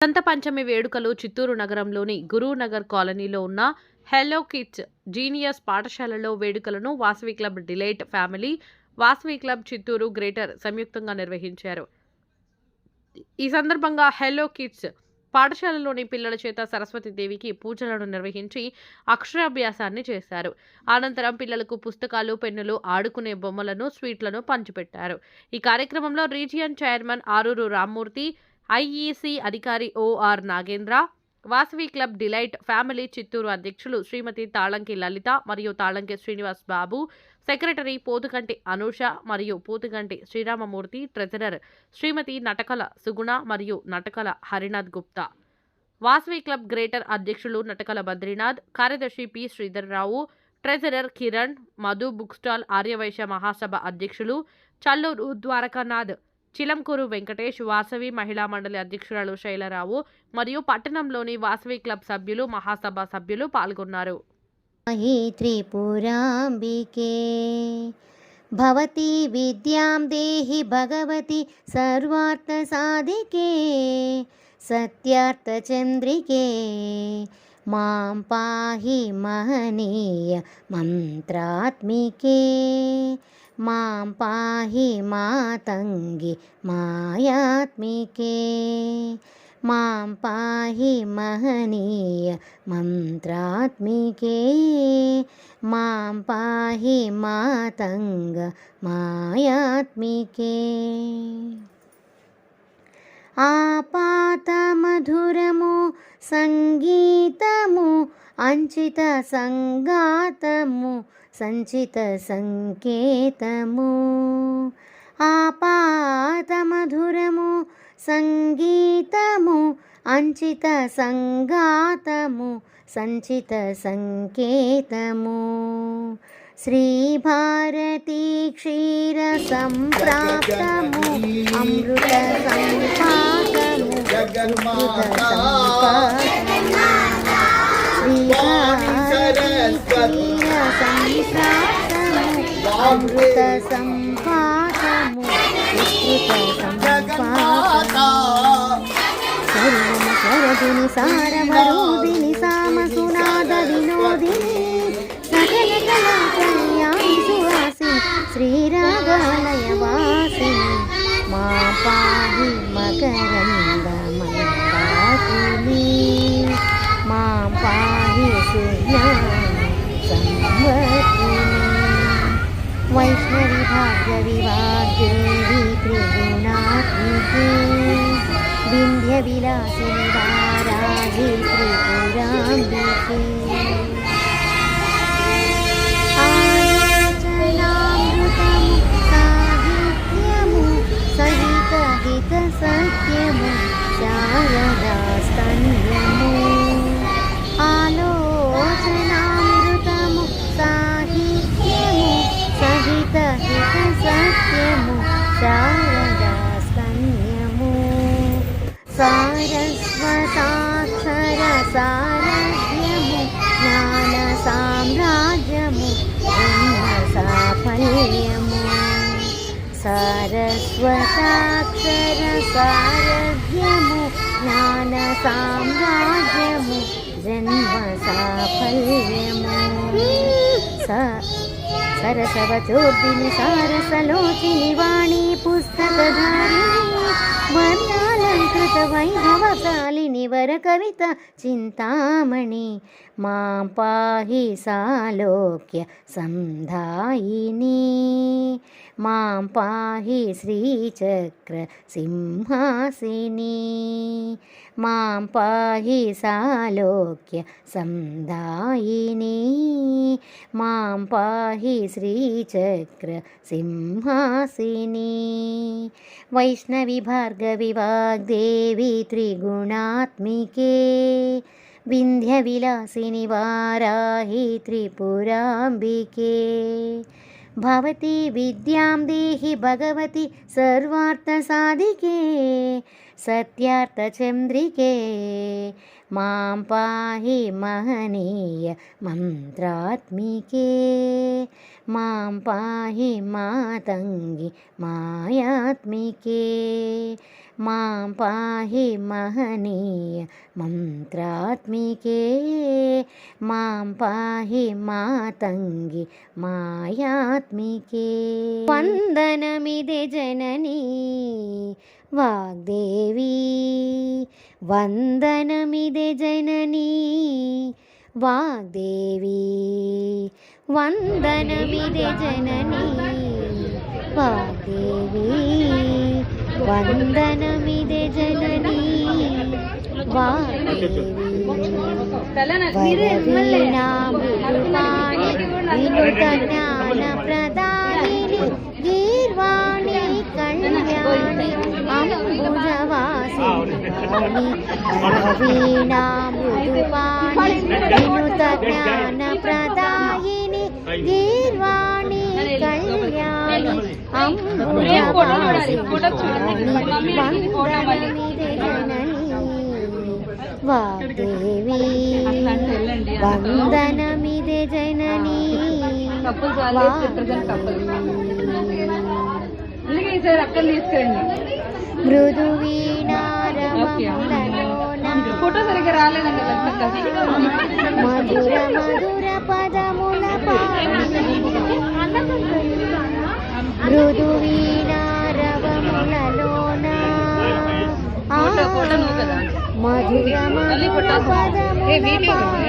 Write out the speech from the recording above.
సంత పంచమి వేడుకలు చిత్తూరు నగరంలోని గురునగర్ కాలనీలో ఉన్న హెలో కిడ్స్ జీనియస్ పాఠశాలలో వేడుకలను Vasavi club delight family Vasavi club Chittoor greater సంయుక్తంగా నిర్వహించారు. ఈ సందర్భంగా హెలో కిడ్స్ పాఠశాలలోని పిల్లల చేత సరస్వతి దేవికి పూజలను నిర్వహించి అక్షరాభ్యాసాన్ని చేశారు. అనంతరం పిల్లలకు పుస్తకాలు పెన్నులు ఆడుకునే బొమ్మలను స్వీట్లను పంచిపెట్టారు. ఈ కార్యక్రమంలో region chairman Aruru Rammurthy IEC అధికారి OR Nagendra Vasavi club delight family Chittoor అధ్యక్షులు శ్రీమతి తాళంకి లలిత మరియు తాళంకి శ్రీనివాస్ బాబు సెక్రటరీ పోతుగంటి అనూష మరియు పోతుగంటి శ్రీరామమూర్తి ట్రెజరర్ శ్రీమతి నటకల సుగుణ మరియు నటకల హరినాథ్ గుప్తా. వాసవి క్లబ్ గ్రేటర్ అధ్యక్షులు నటకల బద్రీనాథ్ కార్యదర్శి P Sridhar Rao treasurer Kiran Madhu book stall Arya Vysya Mahasabha అధ్యక్షులు చల్లూరు ద్వారకానాథ్ చిలంకూరు వెంకటేష్ వాసవి మహిళా మండలి అధ్యక్షురాలు శైలరావు మరియు పట్టణంలోని వాసవి క్లబ్ సభ్యులు మహాసభ సభ్యులు పాల్గొన్నారు. త్రిపురాంబికే భవతి విద్యాం దేహి భగవతి సర్వార్థ సాధికే సత్యార్థచంద్రికే మాం పాహి మహనీయ మంత్రాత్మికే మాం పాహి మాతంగి మాయాత్మికే. మాం పాహి మహనీయ మంత్రాత్మికే. మాం పాహి మాతంగ మాయాత్మికే. ఆపాతమధురము సంగీతము అంచిత సంగాతము సంచిత సంకేతము. ఆపాతమధురము సంగీతము అంచిత సంగాతము సంచిత సంకేతము. శ్రీభారతీ క్షీర సంప్రాప్తము అమృత సంపాకము అమృత క్షీర సంప్రాప్తము అమృత సంపాకము విస్తృత సంపాకము సర్వమకరదిని సారవరోదిని సామసునాద వినోదిని సకల కళా కళ్యాణి శ్రీరాగాలయ వాసిని మా పాహి మకరంద ഭാഗ്യവിവാഗ്യേവി ത്രിഗുണാത്മികേ വിന്ധ്യവിലാസിനി വാരാഹി ത്രിപുരാംബികേ సారస్వతాక్షర సారథ్యము జ్ఞాన సామ్రాజ్యము సాఫల్యము సారస్వతాక్షర సారథ్యము జ్ఞాన సామ్రాజ్యము జన్మ సాఫల్యము స సరసవచోర్దిని సారసలోచిని వాణి పుస్తకధారిణి వర్ణాలంకృత వైభవకాలిని వర కవిత చింతామణి. मां पाहि सालोक्य सन्धायिनी। मां पाहि श्रीचक्रसिंहासिनी मां पाहि सालोक्य सन्धायिनी। मां पाहि श्रीचक्रसिंहासिनी सिंहासिनी। वैष्णविभार्गविवाग्देवी त्रिगुणात्मिके। భార్గవి వాగ్దేవి త్రిగుణాత్మికే వింధ్య విలాసిని వారాహి త్రిపురాంబికే భవతి విద్యాం దేహి భగవతి సర్వార్థసాధికే సత్యార్థచంద్రికే మాం పాహి మహనీయ మంత్రాత్మికే మాం పాహి మాతంగి మాయాత్మికే మాం పాహి మహనీయ మంత్రాత్మికే మాం పాహి మాతంగి మాయాత్మికే వందనమిదే జననీ వాగ్దేవి వందనమిదే జననీ వాగ్దేవి వందనమిదే జననీ వాగ్దేవి వందనమిదే జననీ వాగ్దేవి వరవీణామృతాని వినుత జ్ఞాన ప్రదాయిని గీర్వాణి కళ్యాణి అంబుజవాసిని వరవీణామృతుపాణి వినుత జ్ఞాన ప్రదాయిని గీర్వాణి కళ్యాణి అంబుజవాసిని వందనమిదే జననీ. మృదు ఫోటో సరిగ్గా రాలేదండి. మధుర మధుర పదముల పాడి మృదు వీణారవములలోన ఆ ఫోటో ఫోటో నువ్వు కదా మధుర మళ్ళీ మధుర ఫోటో ఏ పదముల